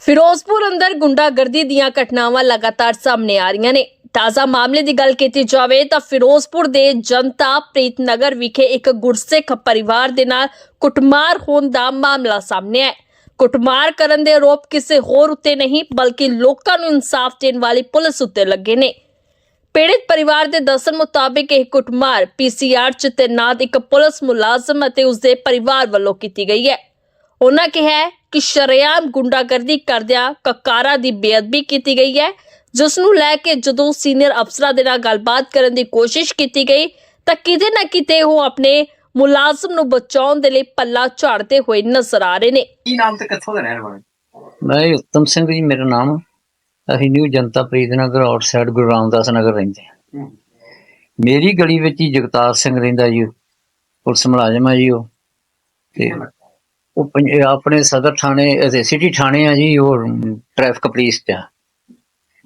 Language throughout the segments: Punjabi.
ਫਿਰੋਜ਼ਪੁਰ ਅੰਦਰ ਗੁੰਡਾਗਰਦੀ ਦੀਆਂ ਘਟਨਾਵਾਂ ਲਗਾਤਾਰ ਸਾਹਮਣੇ ਆ ਰਹੀਆਂ ਨੇ। ਤਾਜ਼ਾ ਮਾਮਲੇ ਦੀ ਗੱਲ ਕੀਤੀ ਜਾਵੇ ਤਾਂ ਫਿਰੋਜ਼ਪੁਰ ਦੇ ਜਨਤਾ ਪ੍ਰੀਤ ਨਗਰ ਵਿਖੇ ਇੱਕ ਗੁਰਸਿੱਖ ਪਰਿਵਾਰ ਦੇ ਨਾਲ ਕੁੱਟਮਾਰ ਹੋਣ ਦਾ ਮਾਮਲਾ ਸਾਹਮਣੇ ਆਇਆ। ਹੈ। ਕੁੱਟਮਾਰ ਕਰਨ ਦੇ ਆਰੋਪ ਕਿਸੇ ਹੋਰ ਉੱਤੇ ਨਹੀਂ, ਬਲਕਿ ਲੋਕਾਂ ਨੂੰ ਇਨਸਾਫ ਦੇਣ ਵਾਲੀ ਪੁਲਿਸ ਉੱਤੇ ਲੱਗੇ ਨੇ। ਪੀੜਿਤ ਪਰਿਵਾਰ ਦੇ ਦੱਸਣ ਮੁਤਾਬਿਕ ਇਹ ਕੁੱਟਮਾਰ ਪੀਸੀਆਰ ਚ ਤੈਨਾਤ ਇੱਕ ਪੁਲਿਸ ਮੁਲਾਜ਼ਮ ਅਤੇ ਉਸਦੇ ਪਰਿਵਾਰ ਵੱਲੋਂ ਕੀਤੀ ਗਈ ਹੈ। ਉਹਨਾਂ ਕਿਹਾ ਹੈ ਕਿ ਸ਼ਰੇਆਮ ਗੁੰਡਾਗਰਦੀ ਕਰਦਿਆਂ ਕਕਾਰਾ ਦੀ ਬੇਅਦਬੀ ਕੀਤੀ ਗਈ ਹੈ ਜਿਸ ਨੂੰ ਲੈ ਕੇ ਜਦੋਂ ਸੀਨੀਅਰ ਅਫਸਰਾਂ ਦੇ ਨਾਲ ਗੱਲਬਾਤ ਕਰਨ ਦੀ ਕੋਸ਼ਿਸ਼ ਕੀਤੀ ਗਈ ਤਾਂ ਕਿਤੇ ਨਾ ਕਿਤੇ ਉਹ ਆਪਣੇ ਮੁਲਾਜ਼ਮ ਨੂੰ ਬਚਾਉਣ ਦੇ ਲਈ ਪੱਲਾ ਝਾੜਦੇ ਹੋਏ ਨਜ਼ਰ ਆ ਰਹੇ ਨੇ। ਕੀ ਨਾਮ ਤੇ ਕਿੱਥੋਂ ਦੇ ਰਹਿਣ ਵਾਲੇ? ਮੈਂ ਉਤਮ ਸਿੰਘ ਜੀ ਮੇਰਾ ਨਾਮ ਅਸੀਂ ਨਿਊ ਜਨਤਾ ਪ੍ਰੀਤ ਨਗਰ ਆਊਟਸਾਈਡ ਗੁਰੂ ਰਾਮਦਾਸ ਨਗਰ ਰਹਿੰਦੇ ਹਾਂ। ਮੇਰੀ ਗਲੀ ਵਿੱਚ ਹੀ ਜਗਤਾਰ ਸਿੰਘ ਰਹਿੰਦਾ ਜੀ ਪੁਲਿਸ ਮੁਲਾਜ਼ਮ ਆ ਜੀ ਉਹ। ਤੇ ਉਹ ਪੰਜ- ਆਪਣੇ ਸਦਰ ਥਾਣੇ ਅਤੇ ਸਿਟੀ ਥਾਣੇ ਆ ਜੀ ਉਹ ਟ੍ਰੈਫਿਕ ਪੁਲਿਸ ਚ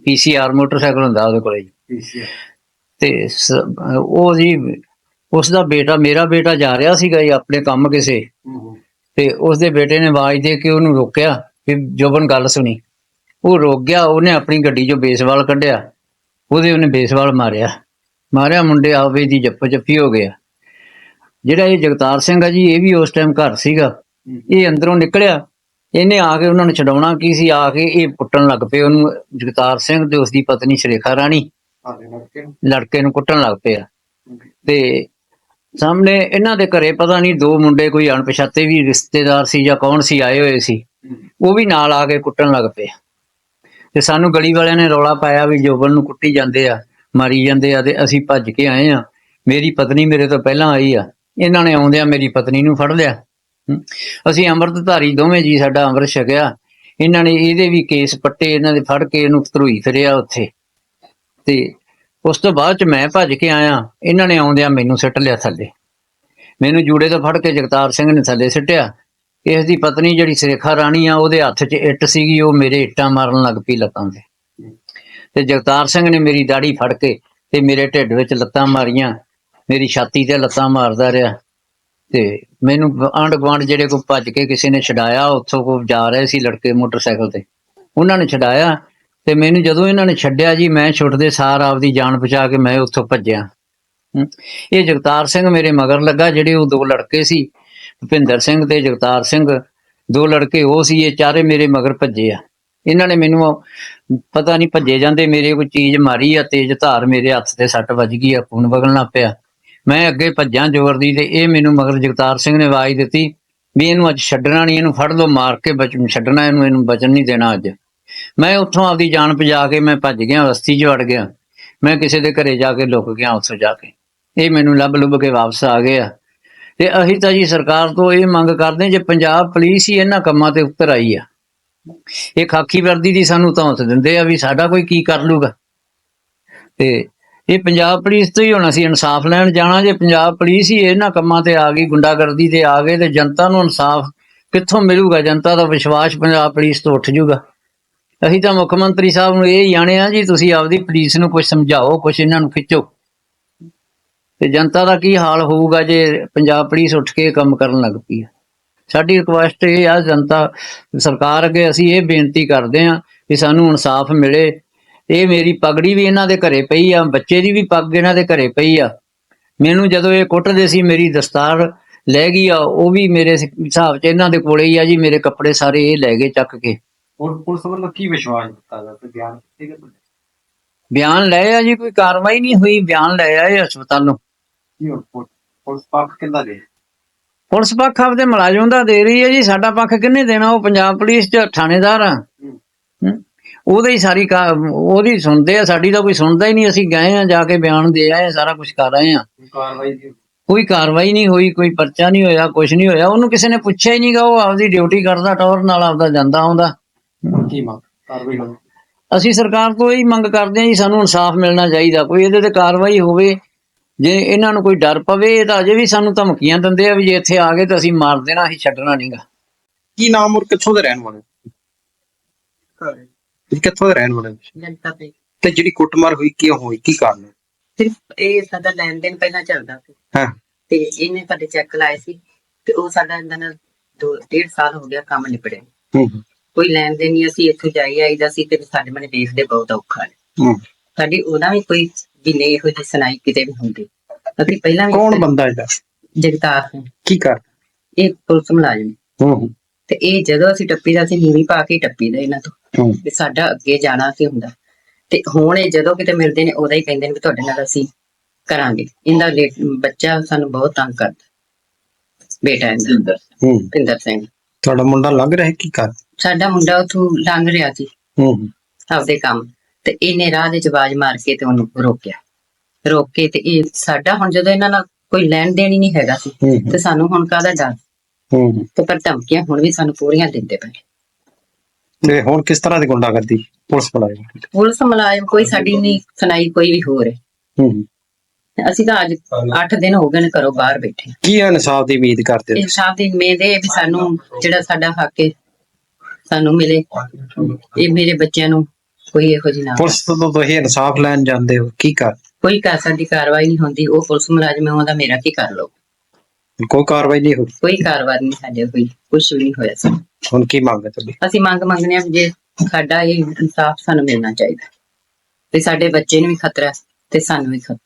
ਪੀਸੀਆਰ ਮੋਟਰਸਾਈਕਲ ਹੁੰਦਾ ਉਹਦੇ ਕੋਲੇ ਜੀ। ਤੇ ਸ- ਉਹ ਜੀ ਉਸ ਦਾ ਬੇਟਾ ਮੇਰਾ ਬੇਟਾ ਜਾ ਰਿਹਾ ਸੀਗਾ ਜੀ ਆਪਣੇ ਕੰਮ ਕਿਸੇ। ਤੇ ਉਸ ਦੇ ਬੇਟੇ ਨੇ ਆਵਾਜ਼ ਦੇ ਕੇ ਉਹਨੂੰ ਰੋਕਿਆ ਵੀ ਜੋਬਨ ਗੱਲ ਸੁਣੀ। ਉਹ ਰੁਕ ਗਿਆ ਉਹਨੇ ਆਪਣੀ ਗੱਡੀ 'ਚੋਂ ਬੇਸਬਾਲ ਕੱਢਿਆ। ਉਹਦੇ ਉਹਨੇ ਬੇਸਬਾਲ ਮਾਰਿਆ। ਮਾਰਿਆ ਮੁੰਡੇ ਆਵੇ ਦੀ ਜੱਪੋ ਜੱਫੀ ਹੋ ਗਿਆ। ਜਿਹੜਾ ਇਹ ਜਗਤਾਰ ਸਿੰਘ ਆ ਜੀ ਇਹ ਵੀ ਉਸ ਟਾਈਮ ਘਰ ਸੀਗਾ। ਇਹ ਅੰਦਰੋਂ ਨਿਕਲਿਆ। ਇਹਨੇ ਆ ਕੇ ਉਹਨਾਂ ਨੂੰ ਛਡਾਉਣਾ ਕੀ ਸੀ? ਆ ਕੇ ਇਹ ਪੁੱਟਣ ਲੱਗ ਪਏ ਉਹਨੂੰ ਜਗਤਾਰ ਸਿੰਘ ਤੇ ਉਸ ਦੀ ਪਤਨੀ ਸ਼ਰੇਖਾ ਰਾਣੀ। ਲੜਕੇ ਨੂੰ। ਕੁੱਟਣ ਲੱਗ ਪਿਆ। ਤੇ ਸਾਹਮਣੇ ਇਹਨਾਂ ਦੇ ਘਰੇ ਪਤਾ ਨਹੀਂ ਦੋ ਮੁੰਡੇ ਕੋਈ ਅਣਪਛਾਤੇ ਵੀ ਰਿਸ਼ਤੇਦਾਰ ਸੀ ਜਾਂ ਕੌਣ ਸੀ ਆਏ ਹੋਏ ਸੀ। ਉਹ ਵੀ ਨਾਲ ਆ ਕੇ ਕੁੱਟਣ ਲੱਗ ਪਏ। ਤੇ ਸਾਨੂੰ ਗਲੀ ਵਾਲਿਆਂ ਨੇ ਰੌਲਾ ਪਾਇਆ ਵੀ ਜੋਬਨ ਨੂੰ ਕੁੱਟੀ ਜਾਂਦੇ ਆ ਮਾਰੀ ਜਾਂਦੇ ਆ ਤੇ ਅਸੀਂ ਭੱਜ ਕੇ ਆਏ ਆ। ਮੇਰੀ ਪਤਨੀ ਮੇਰੇ ਤੋਂ ਪਹਿਲਾਂ ਆਈ ਆ। ਇਹਨਾਂ ਨੇ ਆਉਂਦਿਆਂ ਮੇਰੀ ਪਤਨੀ ਨੂੰ ਫੜ ਲਿਆ। ਅਸੀਂ ਅੰਮ੍ਰਿਤਧਾਰੀ ਦੋਵੇਂ ਜੀ ਸਾਡਾ ਅੰਮ੍ਰਿਤ ਛਕਿਆ। ਇਹਨਾਂ ਨੇ ਇਹਦੇ ਵੀ ਕੇਸ ਪੱਟੇ, ਇਹਨਾਂ ਦੇ ਫੜ ਕੇ ਇਹਨੂੰ ਧਰੂਈ ਫਿਰਿਆ ਉੱਥੇ। ਤੇ ਉਸ ਤੋਂ ਬਾਅਦ ਚ ਮੈਂ ਭੱਜ ਕੇ ਆਇਆ। ਇਹਨਾਂ ਨੇ ਆਉਂਦਿਆਂ ਮੈਨੂੰ ਸਿੱਟ ਲਿਆ ਥੱਲੇ। ਮੈਨੂੰ ਜੂੜੇ ਤੋਂ ਫੜ ਕੇ ਜਗਤਾਰ ਸਿੰਘ ਨੇ ਥੱਲੇ ਸਿੱਟਿਆ। ਇਸ ਦੀ ਪਤਨੀ ਜਿਹੜੀ ਸਰੇਖਾ ਰਾਣੀ ਆ, ਉਹਦੇ ਹੱਥ 'ਚ ਇੱਟ ਸੀਗੀ, ਉਹ ਮੇਰੇ ਇੱਟਾਂ ਮਾਰਨ ਲੱਗ ਪਈ ਲੱਤਾਂ ਤੇ। ਤੇ ਜਗਤਾਰ ਸਿੰਘ ਨੇ ਮੇਰੀ ਦਾੜੀ ਫੜ ਕੇ ਤੇ ਮੇਰੇ ਢਿੱਡ ਵਿੱਚ ਲੱਤਾਂ ਮਾਰੀਆਂ। ਮੇਰੀ ਛਾਤੀ ਤੇ ਲੱਤਾਂ ਮਾਰਦਾ ਰਿਹਾ। ਤੇ ਮੈਨੂੰ ਆਂਢ ਗੁਆਂਢ ਜਿਹੜੇ ਕੋ ਭੱਜ ਕੇ ਕਿਸੇ ਨੇ ਛਡਾਇਆ, ਉੱਥੋਂ ਕੋ ਜਾ ਰਹੇ ਸੀ ਲੜਕੇ ਮੋਟਰਸਾਈਕਲ ਤੇ। ਉਹਨਾਂ ਨੇ ਛਡਾਇਆ ਤੇ ਮੈਨੂੰ ਜਦੋਂ ਇਹਨਾਂ ਨੇ ਛੱਡਿਆ ਜੀ, ਮੈਂ ਛੁੱਟਦੇ ਸਾਰ ਆਪਦੀ ਜਾਨ ਬਚਾ ਕੇ ਮੈਂ ਉੱਥੋਂ ਭੱਜਿਆ। ਇਹ ਜਗਤਾਰ ਸਿੰਘ ਮੇਰੇ ਮਗਰ ਲੱਗਾ, ਜਿਹੜੇ ਉਹ ਦੋ ਲੜਕੇ ਸੀ, ਭੁਪਿੰਦਰ ਸਿੰਘ ਤੇ ਜਗਤਾਰ ਸਿੰਘ। ਦੋ ਲੜਕੇ ਉਹ ਸੀ, ਇਹ ਚਾਰੇ ਮੇਰੇ ਮਗਰ ਭੱਜੇ ਆ। ਇਹਨਾਂ ਨੇ ਮੈਨੂੰ ਪਤਾ ਨਹੀਂ ਭੱਜੇ ਜਾਂਦੇ, ਮੇਰੇ ਕੋਈ ਚੀਜ਼ ਮਾਰੀ ਆ, ਤੇਜ਼ ਧਾਰ ਮੇਰੇ ਹੱਥ ਤੇ ਸੱਟ ਵੱਜ ਗਈ ਆ, ਖੂਨ ਵਗਣ ਲੱਗ ਪਿਆ। ਮੈਂ ਅੱਗੇ ਭੱਜਾਂ ਜ਼ੋਰ ਦੀ ਤੇ ਇਹ ਮੈਨੂੰ ਮਗਰ ਜਗਤਾਰ ਸਿੰਘ ਨੇ ਆਵਾਜ਼ ਦਿੱਤੀ ਵੀ ਇਹਨੂੰ ਅੱਜ ਛੱਡਣਾ ਨਹੀਂ, ਇਹਨੂੰ ਫੜ ਲਓ, ਮਾਰ ਕੇ ਬਚ, ਛੱਡਣਾ ਇਹਨੂੰ ਇਹਨੂੰ ਬਚਣ ਨਹੀਂ ਦੇਣਾ ਅੱਜ। ਮੈਂ ਉੱਥੋਂ ਆਪਦੀ ਜਾਨ ਪਜਾ ਕੇ ਮੈਂ ਭੱਜ ਗਿਆ ਬਸਤੀ 'ਚ ਵੜ ਗਿਆ। ਮੈਂ ਕਿਸੇ ਦੇ ਘਰੇ ਜਾ ਕੇ ਲੁਕ ਗਿਆ, ਉੱਥੋਂ ਜਾ ਕੇ। ਇਹ ਮੈਨੂੰ ਲੱਭ ਲੁੱਭ ਕੇ ਵਾਪਸ ਆ ਗਏ ਆ। ਤੇ ਅਸੀਂ ਤਾਂ ਜੀ ਸਰਕਾਰ ਤੋਂ ਇਹ ਮੰਗ ਕਰਦੇ ਹਾਂ, ਜੇ ਪੰਜਾਬ ਪੁਲਿਸ ਹੀ ਇਹਨਾਂ ਕੰਮਾਂ ਤੇ ਉੱਤਰ ਆਈ ਆ। ਇਹ ਖਾਕੀ ਵਰਦੀ ਦੀ ਸਾਨੂੰ ਧੌਂਸ ਦਿੰਦੇ ਆ ਵੀ ਸਾਡਾ ਕੋਈ ਕੀ ਕਰ ਲੂਗਾ। ਤੇ ਇਹ ਪੰਜਾਬ ਪੁਲਿਸ ਤੋਂ ਹੀ ਹੁਣ ਅਸੀਂ ਇਨਸਾਫ ਲੈਣ ਜਾਣਾ। ਜੇ ਪੰਜਾਬ ਪੁਲਿਸ ਹੀ ਇਹਨਾਂ ਕੰਮਾਂ ਤੇ ਆ ਗਈ, ਗੁੰਡਾਗਰਦੀ ਤੇ ਆ ਗਏ, ਤੇ ਜਨਤਾ ਨੂੰ ਇਨਸਾਫ ਕਿੱਥੋਂ ਮਿਲੂਗਾ? ਜਨਤਾ ਦਾ ਵਿਸ਼ਵਾਸ ਪੰਜਾਬ ਪੁਲਿਸ ਤੋਂ ਉੱਠ ਜੂਗਾ। ਅਸੀਂ ਤਾਂ ਮੁੱਖ ਮੰਤਰੀ ਸਾਹਿਬ ਨੂੰ ਇਹ ਜਾਣੇ ਆ ਜੀ, ਤੁਸੀਂ ਆਪਦੀ ਪੁਲਿਸ ਨੂੰ ਕੁਝ ਸਮਝਾਓ ਕੁਝ ਇਹਨਾਂ ਨੂੰ ਖਿੱਚੋ। ਤੇ ਜਨਤਾ ਦਾ ਕੀ ਹਾਲ ਹੋਊਗਾ ਜੇ ਪੰਜਾਬ ਪੁਲਿਸ ਉੱਠ ਕੇ ਕੰਮ ਕਰਨ ਲੱਗ ਪਈ ਆ। ਸਾਡੀ ਰਿਕੁਐਸਟ ਇਹ ਆ, ਜਨਤਾ, ਸਰਕਾਰ ਅੱਗੇ ਅਸੀਂ ਇਹ ਬੇਨਤੀ ਕਰਦੇ ਆ ਕਿ ਸਾਨੂੰ ਇਨਸਾਫ ਮਿਲੇ ਇਹ ਮੇਰੀ ਪਗੜੀ ਵੀ ਇਹਨਾਂ ਦੇ ਘਰੇ ਪਈ ਆ ਬੱਚੇ ਦੀ ਵੀ ਪੱਗ ਇਹਨਾਂ ਦੇ ਘਰੇ ਪਈ ਆ। ਮੈਨੂੰ ਜਦੋਂ ਇਹ ਕੁੱਟਦੇ ਸੀ ਮੇਰੀ ਦਸਤਾਰ ਲੈ ਗਈ ਆ ਉਹ ਵੀ ਮੇਰੇ ਹਿਸਾਬ 'ਚ ਇਹਨਾਂ ਦੇ ਕੋਲੇ ਹੀ ਆ ਜੀ ਮੇਰੇ ਕੱਪੜੇ ਸਾਰੇ ਇਹ ਲੈ ਗਏ ਚੱਕ ਕੇ। ਹੁਣ ਪੁਲਿਸ ਵੱਲੋਂ ਕੀ ਵਿਸ਼ਵਾਸ ਦਿੱਤਾ ਗਿਆ? ਤੇ ਬਿਆਨ ਦਿੱਤੇ ਗਏ ਤੁਹਾਡੇ? ਬਿਆਨ ਲਏ ਆ ਜੀ ਕੋਈ ਕਾਰਵਾਈ ਨਹੀਂ ਹੋਈ ਬਿਆਨ ਲਏ ਆ ਇਹ ਹਸਪਤਾਲੋਂ ਕੀ ਹੁਣ ਪੁਲਿਸ ਪੱਖ ਕਿੰਦਾ ਦੇ? ਪੁਲਿਸ ਪੱਖ ਆਪਦੇ ਮੁਲਾਜ਼ਮ ਦਾ ਦੇ ਰਹੀ ਹੈ ਜੀ ਸਾਡਾ ਪੱਖ ਕਿੰਨੇ ਦੇਣਾ? ਉਹ ਪੰਜਾਬ ਪੁਲਿਸ ਚ ਥਾਣੇਦਾਰ ਆ। ਉਹਦੇ ਹੀ ਸਾਰੀ ਉਹਦੀ ਸੁਣਦੇ ਆ ਸਾਡੀ ਤਾਂ ਕੋਈ ਸੁਣਦਾ ਹੀ ਨਹੀਂ ਅਸੀਂ ਗਏ ਆ ਜਾ ਕੇ ਬਿਆਨ ਦੇ ਆਏ ਸਾਰਾ ਕੁਝ ਕਰ ਆਏ ਆ। ਕਾਰਵਾਈ ਦੀ ਕੋਈ ਕਾਰਵਾਈ ਨਹੀਂ ਹੋਈ ਕੋਈ ਪਰਚਾ ਨਹੀਂ ਹੋਇਆ ਕੁਝ ਨਹੀਂ ਹੋਇਆ। ਉਹਨੂੰ ਕਿਸੇ ਨੇ ਪੁੱਛਿਆ ਹੀ ਨਹੀਂਗਾ ਉਹ ਆਪਦੀ ਡਿਊਟੀ ਕਰਦਾ ਟੌਰ ਨਾਲ ਆਪਦਾ ਜਾਂਦਾ ਆਉਂਦਾ। ਕੀ ਮੰਗ ਕਾਰਵਾਈ ਅਸੀਂ ਸਰਕਾਰ ਤੋਂ ਇਹੀ ਮੰਗ ਕਰਦੇ ਹਾਂ ਜੀ ਸਾਨੂੰ ਇਨਸਾਫ ਮਿਲਣਾ ਚਾਹੀਦਾ। ਕੋਈ ਇਹਦੇ ਤੇ ਕਾਰਵਾਈ ਹੋਵੇ ਜੇ ਇਹਨਾਂ ਨੂੰ ਕੋਈ ਡਰ ਪਵੇ ਇਹ ਤਾਂ ਅਜੇ ਵੀ ਸਾਨੂੰ ਧਮਕੀਆਂ ਦਿੰਦੇ ਆ ਵੀ ਜੇ ਇੱਥੇ ਆ ਗਏ ਤਾਂ ਅਸੀਂ ਮਾਰ ਦੇਣਾ ਅਸੀਂ ਛੱਡਣਾ ਨਹੀਂਗਾ। ਕੀ ਨਾਮ ਔਰ ਕਿੱਥੋਂ ਦੇ ਰਹਿਣ ਵਾਲੇ? ਤੁਸੀਂ ਕਿੱਥੋਂ ਦੇ ਰਹਿਣ ਵਾਲੇ ਹੋ? ਜਨਤਾ ਤੇ ਤੇ ਜਿਹੜੀ ਕੁੱਟਮਾਰ ਹੋਈ ਕਿਉਂ ਹੋਈ? ਕੀ ਕਾਰਨ ਹੈ? ਸਿਰਫ ਇਹ ਸਾਡਾ ਲੈਣ ਦੇਣ ਪਹਿਲਾਂ ਚੱਲਦਾ ਸੀ। ਹਾਂ। ਤੇ ਇਹਨੇ ਸਾਡੇ ਚੈੱਕ ਲਾਏ ਸੀ ਤੇ ਉਹ ਸਾਡਾ ਇਹਨਾਂ ਨਾਲ ਦੋ ਡੇਢ ਸਾਲ ਹੋ ਗਿਆ ਕੰਮ ਨਿਪੜਿਆ ਹੂੰ ਕੋਈ ਲੈਣ ਦੇਣ ਨਹੀਂ ਅਸੀਂ ਇੱਥੋਂ ਜਾਈ ਆਈਦਾ ਸੀ ਤੇ ਸਾਡੇ ਮਨੇ ਦੇਖਦੇ ਬਹੁਤ ਔਖਾ ਹੈ। ਹੂੰ। ਸਾਡੀ ਉਹਦਾ ਵੀ ਕੋਈ ਵੀ ਨਹੀਂ ਇਹੋ ਜਿਹੀ ਸੁਣਾਈ ਕਿਤੇ ਵੀ ਹੁੰਦੀ। ਅਸੀਂ ਪਹਿਲਾਂ ਵੀ ਕੌਣ ਬੰਦਾ ਇਹਦਾ? ਜਗਤਾਰ ਸਿੰਘ। ਕੀ ਕਰ ਇਹ ਪੁਲਿਸ ਮੁਲਾਜ਼ਮ। ਹੂੰ ਹੂੰ, ਤੇ ਇਹ ਜਦੋਂ ਅਸੀਂ ਟੱਪੀ ਦਾ ਸੀ ਨੀਵੀਂ ਪਾ ਕੇ ਹੀ ਟੱਪੀ ਦਾ ਇਹਨਾਂ ਤੋਂ। ਹੂੰ ਵੀ ਸਾਡਾ ਅੱਗੇ ਜਾਣਾ ਕੀ ਹੁੰਦਾ? ਤੇ ਹੁਣ ਇਹ ਜਦੋਂ ਕਿਤੇ ਮਿਲਦੇ ਨੇ ਉਦੋਂ ਹੀ ਕਹਿੰਦੇ ਨੇ ਵੀ ਤੁਹਾਡੇ ਨਾਲ ਅਸੀਂ ਕਰਾਂਗੇ। ਇਹਦਾ ਬੱਚਾ ਸਾਨੂੰ ਬਹੁਤ ਤੰਗ ਕਰਦਾ। ਬੇਟਾ ਇਹਦਾ। ਹੂੰ। ਪਿੰਦਰ ਸਿੰਘ। ਤੁਹਾਡਾ ਮੁੰਡਾ ਲੱਗ ਰਿਹਾ ਕੀ ਕਰ ਸਾਡਾ ਮੁੰਡਾ ਉਥੋਂ ਲੰਘ ਰਿਹਾ ਸੀ। ਹੂੰ। ਹੂੰ, ਆਪਦੇ ਕੰਮ। ਤੇ ਇਹਨੇ ਰਾਹ ਦੇ ਚ ਆਵਾਜ਼ ਮਾਰ ਕੇ ਤੇ ਉਹਨੂੰ ਰੋਕਿਆ। ਰੋਕ ਕੇ ਤੇ ਇਹ ਸਾਡਾ ਹੁਣ ਜਦੋਂ ਇਹਨਾਂ ਨਾਲ ਕੋਈ ਲੈਣ ਦੇਣ ਹੀ ਨਹੀਂ ਹੈਗਾ ਸੀ ਤੇ ਸਾਨੂੰ ਹੁਣ ਕਾਹਦਾ ਡਰ? ਹੂੰ। ਹੂੰ। ਤੇ ਪਰ ਧਮਕੀਆਂ ਹੁਣ ਵੀ ਸਾਨੂੰ ਪੂਰੀਆਂ ਦਿੰਦੇ ਪਏ ਤੇ ਹੁਣ ਕਿਸ ਤਰ੍ਹਾਂ ਦੀ ਗੁੰਡਾਗਰਦੀ ਪੁਲਿਸ ਬੁਲਾਈ ਪੁਲਿਸ ਮੁਲਾਜ਼ਮ ਕੋਈ ਸਾਡੀ ਨਹੀਂ ਸੁਣਾਈ ਕੋਈ ਵੀ ਹੋਰ ਹੈ। ਹੂੰ ਹੂੰ। ਅਸੀਂ ਤਾਂ ਅੱਜ 8 ਦਿਨ ਹੋ ਗਏ ਨੇ ਘਰੋਂ ਬਾਹਰ ਬੈਠੇ। ਕੀ ਇਨਸਾਫ ਦੀ ਉਮੀਦ ਕਰਦੇ ਹੋ ਇਨਸਾਫ ਦੀ ਉਮੀਦ ਹੈ ਵੀ ਸਾਨੂੰ ਜਿਹੜਾ ਸਾਡਾ ਹੱਕ ਹੈ ਸਾਨੂੰ ਮਿਲੇ। ਇਹ ਮੇਰੇ ਬੱਚਿਆਂ ਨੂੰ ਕੋਈ ਇਹੋ ਜਿਹੀ ਨਾ ਪੁਲਿਸ ਤੋਂ ਤੁਸੀਂ ਇਨਸਾਫ ਲੈਣ ਜਾਂਦੇ ਹੋ ਕੀ ਕਰ? ਕੋਈ ਕਰ ਸਾਡੀ ਕਾਰਵਾਈ ਨਹੀਂ ਹੁੰਦੀ ਉਹ ਪੁਲਿਸ ਮੁਲਾਜ਼ਮ ਹੈ ਉਹਦਾ ਮੇਰਾ ਕੀ ਕਰ ਲਓ? ਕੋਈ ਕਾਰਵਾਈ ਨਹੀਂ ਹੋਈ। ਕੋਈ ਕਾਰਵਾਈ ਨਹੀਂ ਸਾਡੇ ਹੋਈ ਕੁਝ ਵੀ ਨਹੀਂ ਹੋਇਆ ਸਾਨੂੰ। ਹੁਣ ਕੀ ਮੰਗ ਹੈ ਤੁਹਾਡੀ? ਅਸੀਂ ਮੰਗ ਮੰਗਨੇ ਆ ਵੀ ਜੇ ਸਾਡਾ ਇਹ ਇਨਸਾਫ ਸਾਨੂੰ ਮਿਲਣਾ ਚਾਹੀਦਾ। ਤੇ ਸਾਡੇ ਬੱਚੇ ਨੂੰ ਵੀ ਖਤਰਾ ਹੈ ਤੇ ਸਾਨੂੰ ਵੀ ਖਤਰਾ